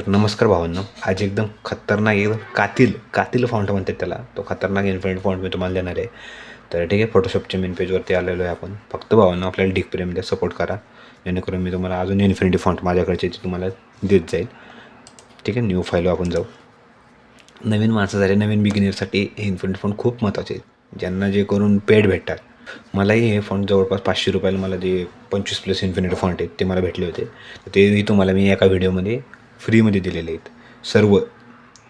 तर नमस्कार भावांनो. आज एकदम खतरनाक एकदम कातील कातील फॉन्ट म्हणतात त्याला. तो खतरनाक इन्फिनिट फॉन्ट मी तुम्हाला देणार आहे. तर ठीक आहे फोटोशॉपच्या मेन पेजवरती आलेलो आहे आपण. फक्त भावांनो आपल्याला डिक प्रेममध्ये सपोर्ट करा. जेणेकरून मी तुम्हाला अजून इन्फिनिटी फॉन्ट माझ्याकडचे ते तुम्हाला देत जाईल. ठीक आहे न्यू फाईलवर आपण जाऊ. नवीन माणसासाठी नवीन बिगिनरसाठी हे इन्फिनिट फॉन्ट खूप महत्त्वाचे आहेत. ज्यांना जे करून पेड भेटतात. मलाही हे फॉन्ट जवळपास पाचशे रुपयाला मला जे पंचवीस प्लस इन्फिनिट फॉन्ट आहेत ते मला भेटले होते. तर तेही तुम्हाला मी एका व्हिडिओमध्ये फ्रीमध्ये दिलेले आहेत. सर्व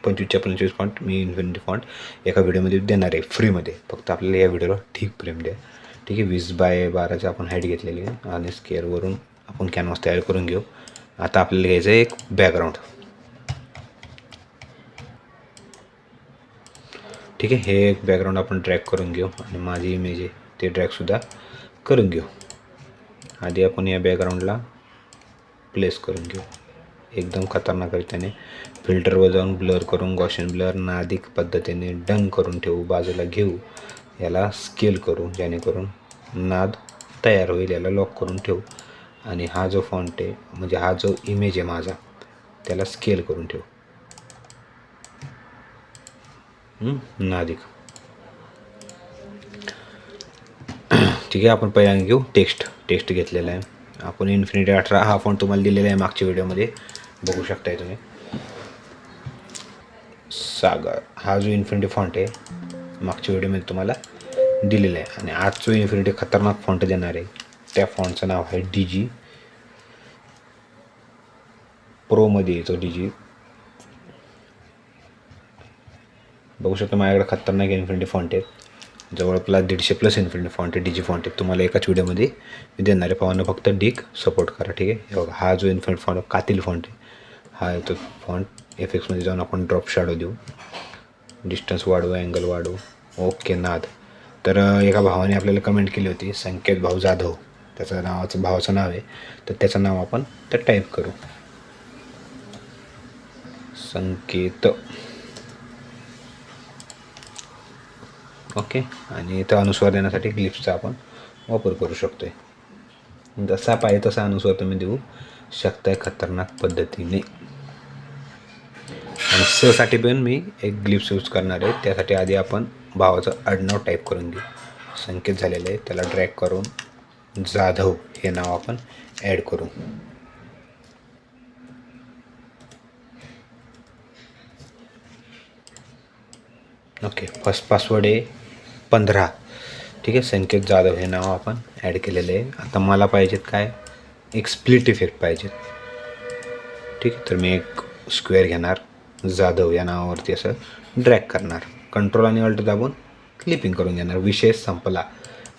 पंचवीसच्या पंचवीस फॉन्ट मी इन्फिनिटी फॉन्ट एका व्हिडिओमध्ये देणार आहे फ्रीमध्ये. फक्त आपल्याला या व्हिडिओला ठीक प्रेम द्या. ठीक आहे वीस बाय बाराची आपण हाईट घेतलेली आहे आणि स्केअरवरून आपण कॅनव्हास तयार करून घेऊ. आता आपल्याला घ्यायचं आहे एक बॅकग्राऊंड ठीक आहे हे एक बॅकग्राऊंड आपण ड्रॅग करून घेऊ आणि माझी इमेज आहे ते ड्रॅगसुद्धा करून घेऊ. आधी आपण या बॅकग्राऊंडला प्लेस करून घेऊ. एकदम खतरनाक त्याने फिल्टरवर जाऊन ब्लर करून गॉशन ब्लर नादिक पद्धतीने डंग करून ठेवू बाजूला घेऊ याला स्केल करू जेणेकरून नाद तयार होईल याला लॉक करून ठेवू. आणि हा जो फॉन्ट आहे म्हणजे हा जो इमेज आहे माझा त्याला स्केल करून ठेवू. नादिक. ठीक आहे आपण पहिल्यांदा घेऊ. टेक्स्ट टेक्स्ट घेतलेला आहे. आपण इन्फिनिटी अठरा हा फॉन्ट तुम्हाला दिलेला आहे मागच्या व्हिडिओमध्ये बघू शकताय तुम्ही. सागर हा जो इन्फिनिटी फॉन्ट आहे मागच्या व्हिडिओमध्ये तुम्हाला दिलेला आहे. आणि आज जो इन्फिनिटी खतरनाक फॉन्ट देणार आहे त्या फॉन्टचं नाव आहे डी जी प्रोमध्ये येतो डी जी बघू शकता माझ्याकडे खतरनाक इन्फिनिटी फॉन्ट आहे. जवळपास दीडशे प्लस इन्फिनिटी फॉन्ट आहे डी जी फॉन्ट आहे. तुम्हाला एकाच व्हिडिओमध्ये मी देणार आहे. पावांना फक्त डीक सपोर्ट करा ठीक आहे? बघा हा जो इन्फिनिट फॉन्ट कातील फॉन्ट आहे. हा येतो फॉन्ट एफ एक्समध्ये जाऊन आपण ड्रॉप शॅडो देऊ. डिस्टन्स वाढवू अँगल वाढवू. ओके नाद. तर एका भावाने आपल्याला कमेंट केली होती संकेत भाऊ जाधव. त्याचं नावाचं भावाचं नाव आहे. तर त्याचं नाव आपण तर टाईप करू. संकेत. ओके आणि इथं अनुस्वार देण्यासाठी ग्लिप्सचा आपण वापर करू शकतो आहे जसा पाहिजे तसा अनुस्वार तुम्ही देऊ शकताय खतरनाक पद्धतीने. आणि सहसाठी पण मी एक ग्लिप्स यूज करणार आहे. त्यासाठी आधी आपण भावाचं आडनाव टाईप करून घेऊ. संकेत झालेलं आहे. त्याला ड्रॅग करून जाधव हे नाव आपण ॲड करू. ओके फर्स्ट पासवर्ड आहे पंधरा. ठीक आहे संकेत जाधव हे नाव आपण ॲड केलेलं आहे. आता मला पाहिजेत काय? एक स्प्लिट इफेक्ट पाहिजेत. ठीक आहे तर मी एक स्क्वेअर घेणार. जाधव या नावावरती असं ड्रॅग करणार. कंट्रोल आणि अल्ट दाबून क्लिपिंग करून घेणार. विषय संपला.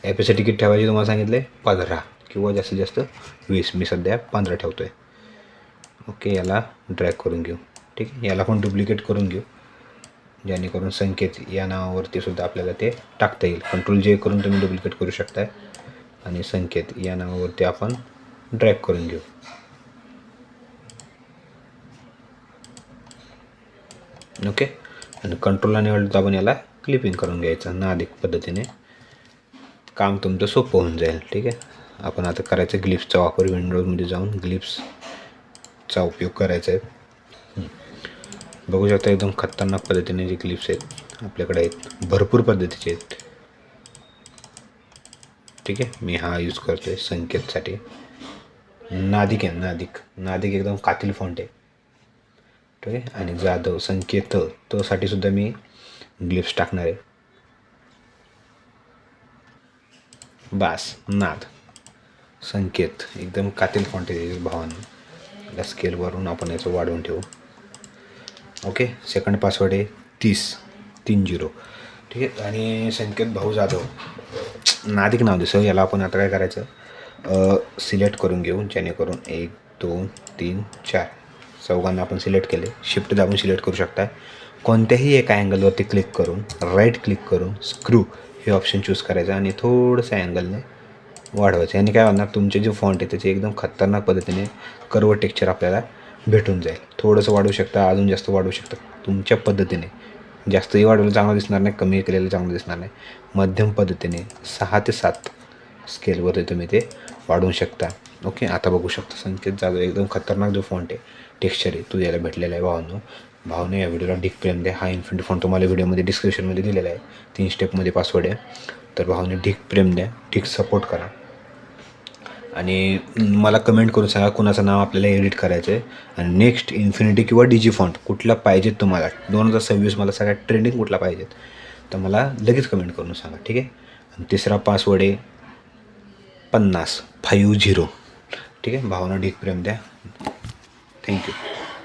ॲपेचं तिकीट ठेवायची तुम्हाला सांगितलं आहे पंधरा किंवा जास्तीत जास्त वीस. मी सध्या पंधरा ठेवतो आहे ओके याला ड्रॅग करून घेऊ. ठीक आहे? याला पण डुप्लिकेट करून घेऊ. जेणेकरून संकेत या नावावरती सुद्धा आपल्याला ते टाकता येईल. कंट्रोल जे करून तुम्ही डुप्लिकेट करू शकताय. आणि संकेत या नावावरती आपण ड्रॅग करून घेऊ. ओके आणि कंट्रोल आणि अल्ट दाबून याला क्लिपिंग करून घ्यायचं नादिक पद्धतीने. काम तुमचं सोपं होऊन जाईल ठीक आहे? आपण आता करायचं ग्लिप्सचा वापर विंडोजमध्ये जाऊन ग्लिप्सचा उपयोग करायचा आहे. बघू शकता एकदम खतरनाक पद्धतीने जे ग्लिप्स आहेत आपल्याकडे आहेत भरपूर पद्धतीचे आहेत. ठीक आहे? मी हा यूज करतो आहे संकेतसाठी. नादिक आहे नादिक. नादिक एकदम कातील फॉन्ट आहे. ठीक आहे आणि जाधव संकेत तोसाठी सुद्धा मी ग्लिप्स टाकणार आहे. बास नाद. संकेत. एकदम कातील क्वांटिटी आहे भावानं. या स्केलवरून आपण याचं वाढवून ठेवू. ओके सेकंड पासवर्ड आहे तीस. तीन झिरो ठीक आहे? आणि संकेत भाऊ जाधव. नादिक नाव दिसं याला आपण आता काय करायचं? सिलेक्ट करून घेऊ. जेणेकरून एक दोन तीन चार. चौघांना आपण सिलेक्ट केले. शिफ्ट दाबून सिलेक्ट करू शकता कोणत्याही एका अँगलवरती क्लिक करून राईट क्लिक करून स्क्रू हे ऑप्शन चूज करायचं आणि थोडंसं अँगलने वाढवायचं. याने काय होणार तुमचे जे फॉन्ट आहे त्याचे एकदम खतरनाक पद्धतीने कर्व टेक्चर आपल्याला भेटून जाईल. थोडंसं वाढवू शकता अजून जास्त वाढवू शकता. तुमच्या पद्धतीने. जास्तही वाढवलं चांगलं दिसणार नाही कमी केलेलं चांगलं दिसणार नाही. मध्यम पद्धतीने सहा ते सात स्केलवरती तुम्ही ते वाढवू शकता. ओके आता बघू शकता. संकेत जाधव एकदम खतरनाक जो फॉन्ट आहे टेक्स्चर आहे तो याला भेटलेला आहे भावांनो. भावने या व्हिडिओला डिक प्रेम द्या हा इन्फिनिटी फोन तुम्हाला व्हिडिओमध्ये डिस्क्रिप्शनमध्ये दिलेला आहे. तीन स्टेपमध्ये पासवर्ड आहे. तर भावने ढीक प्रेम द्या. ढीक सपोर्ट करा. आणि मला कमेंट करून सांगा कुणाचं नाव आपल्याला एडिट करायचं आहे आणि नेक्स्ट इन्फिनिटी किंवा डीजी फॉन्ट कुठला पाहिजेत तुम्हाला? दोन हजार सव्वीस मला सगळ्यात ट्रेंडिंग कुठला पाहिजेत? तर मला लगेच कमेंट करून सांगा ठीक आहे? आणि तिसरा पासवर्ड आहे पन्नास फाईव्ह झिरो ठीक आहे भावना ढीक प्रेम द्या थँक्यू